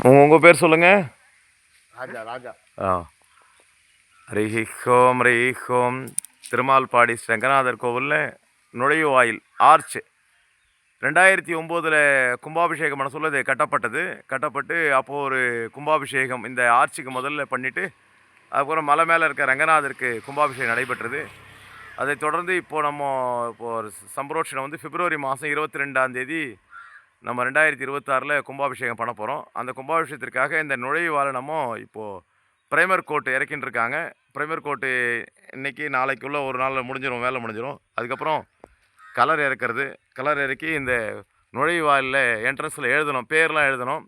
உங்கள் உங்கள் பேர் சொல்லுங்கள் ராஜா ராஜா. ஆ. ஹரிஹி ஹோம் திருமால்பாடி ரங்கநாதர் கோவிலில் நுழைவாயில் ஆர்ச். ரெண்டாயிரத்தி ஒம்போதில் கும்பாபிஷேகம் பண்ண சொல்ல இது கட்டப்பட்டது. கட்டப்பட்டு அப்போது ஒரு கும்பாபிஷேகம் இந்த ஆர்ச்சுக்கு முதல்ல பண்ணிவிட்டு அதுக்கப்புறம் மலை மேலே இருக்க ரங்கநாதருக்கு கும்பாபிஷேகம் நடைபெற்றது. அதைத் தொடர்ந்து இப்போது நம்ம இப்போ ஒரு சம்பரோஷனம் வந்து பிப்ரவரி மாதம் இருபத்தி ரெண்டாம் தேதி நம்ம ரெண்டாயிரத்தி இருபத்தாறில் கும்பாபிஷேகம் பண்ண போகிறோம் அந்த கும்பாபிஷேகத்திற்காக இந்த நுழைவாலை நம்ம இப்போது பிரைமர் கோட்டு இறக்கின்றிருக்காங்க. பிரைமர் கோட்டு இன்றைக்கி நாளைக்குள்ளே ஒரு நாளில் முடிஞ்சிடும் வேலை முடிஞ்சிடும் அதுக்கப்புறம் கலர் இறக்கிறது. கலர் இறக்கி இந்த நுழைவாயிலில் என்ட்ரன்ஸில் எழுதணும். பேர்லாம் எழுதணும்.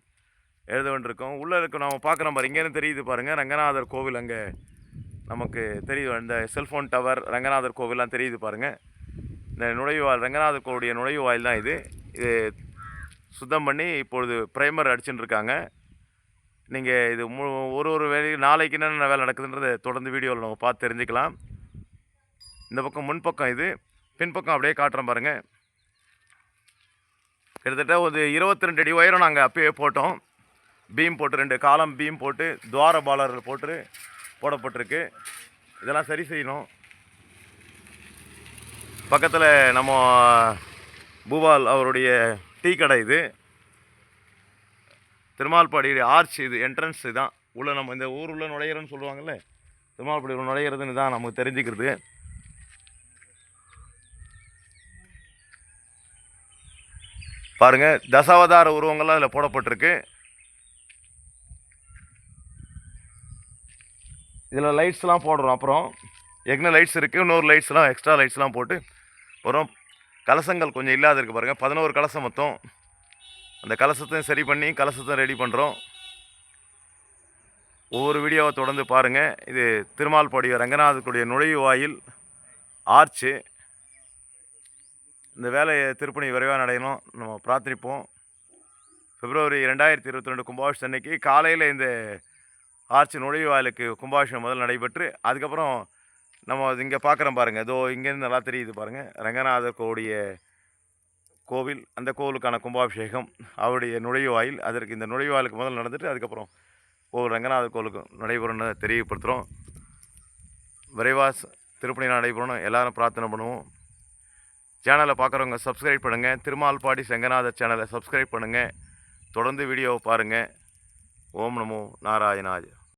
எழுத வேண்டியிருக்கோம். உள்ளே இருக்க நம்ம பார்க்குறோம் பாரு இங்கேருந்து தெரியுது பாருங்கள் ரங்கநாதர் கோவில் அங்கே நமக்கு தெரியுது. இந்த செல்ஃபோன் டவர் ரங்கநாதர் கோவில்லாம் தெரியுது பாருங்கள் இந்த நுழைவாயில் ரங்கநாதர் கோவிலுடைய நுழைவாயில் தான் இது. இது சுத்தம் பண்ணி இப்பொழுது ப்ரைமர் அடிச்சுட்டு இருக்காங்க நீங்கள் இது மு ஒரு ஒரு வேலை நாளைக்கு என்னென்ன வேலை நடக்குதுன்றதை தொடர்ந்து வீடியோவில் நம்ம பார்த்து தெரிஞ்சுக்கலாம். இந்த பக்கம் முன்பக்கம் இது பின்பக்கம் அப்படியே காட்டுறேன் பாருங்கள் கிட்டத்தட்ட ஒரு இருபத்தி ரெண்டு அடி உயரம் நாங்கள் அப்பயே போட்டோம். பீம் போட்டு ரெண்டு காலம் பீம் போட்டு துவார பாலர்கள் போட்டு போடப்பட்டிருக்கு. இதெல்லாம் சரி செய்யணும். பக்கத்தில் நம்ம பூபால் அவருடைய டீ கடை இது. திருமால்பாடி ஆர்ச் இது என்ட்ரன்ஸ் இதுதான் உள்ளே நம்ம இந்த ஊர் உள்ள நுழையிறோன்னு சொல்லுவாங்கள்ல திருமால்பாடி உள்ள நுழையிறதுன்னு தான் நமக்கு தெரிஞ்சுக்கிறது. பாருங்கள் தசாவதார உருவங்கள்லாம் அதில் போடப்பட்டிருக்கு. இதில் லைட்ஸ்லாம் போடுறோம். அப்புறம் எக்ன லைட்ஸ் இருக்குது இன்னொரு லைட்ஸ்லாம் எக்ஸ்ட்ரா லைட்ஸ்லாம் போட்டு அப்புறம் கலசங்கள் கொஞ்சம் இல்லாத இருக்குது பாருங்கள் பதினோரு கலசம் மொத்தம். அந்த கலசத்தையும் சரி பண்ணி கலசத்தை ரெடி பண்ணுறோம் ஒவ்வொரு வீடியோவை தொடர்ந்து பாருங்கள் இது திருமால்பாடிய ரங்கநாதத்துடைய நுழைவாயில் ஆர்ச்சு இந்த வேலையை திருப்பணி விரைவாக நடையணும். நம்ம பிரார்த்தனிப்போம் பிப்ரவரி ரெண்டாயிரத்தி இருபத்தி ரெண்டு கும்பாபிஷேகம் அன்னைக்கு காலையில் இந்த ஆர்ச் நுழைவாயிலுக்கு கும்பாபிஷேகம் முதல் நடைபெற்று அதுக்கப்புறம் நம்ம இங்கே பார்க்குறோம் பாருங்கள் இதோ இங்கேருந்து நல்லா தெரியுது பாருங்கள் ரங்கநாதர் கோவுடைய கோவில் அந்த கோவிலுக்கான கும்பாபிஷேகம் அவருடைய நுழைவாயில் அதற்கு இந்த நுழைவாயிலுக்கு முதல் நடந்துட்டு அதுக்கப்புறம் கோவில் ரங்கநாதர் கோவிலுக்கு நடைபெறும்னு தெரியப்படுத்துகிறோம் விரைவாஸ் திருப்பணி நடைபெறணும். எல்லாரும் பிரார்த்தனை பண்ணுவோம். சேனலை பார்க்குறவங்க சப்ஸ்கிரைப் பண்ணுங்கள் திருமால்பாடி செங்கநாதர் சேனலை சப்ஸ்கிரைப் பண்ணுங்கள் தொடர்ந்து வீடியோவை பாருங்கள் ஓம் நமோ நாராயணாய.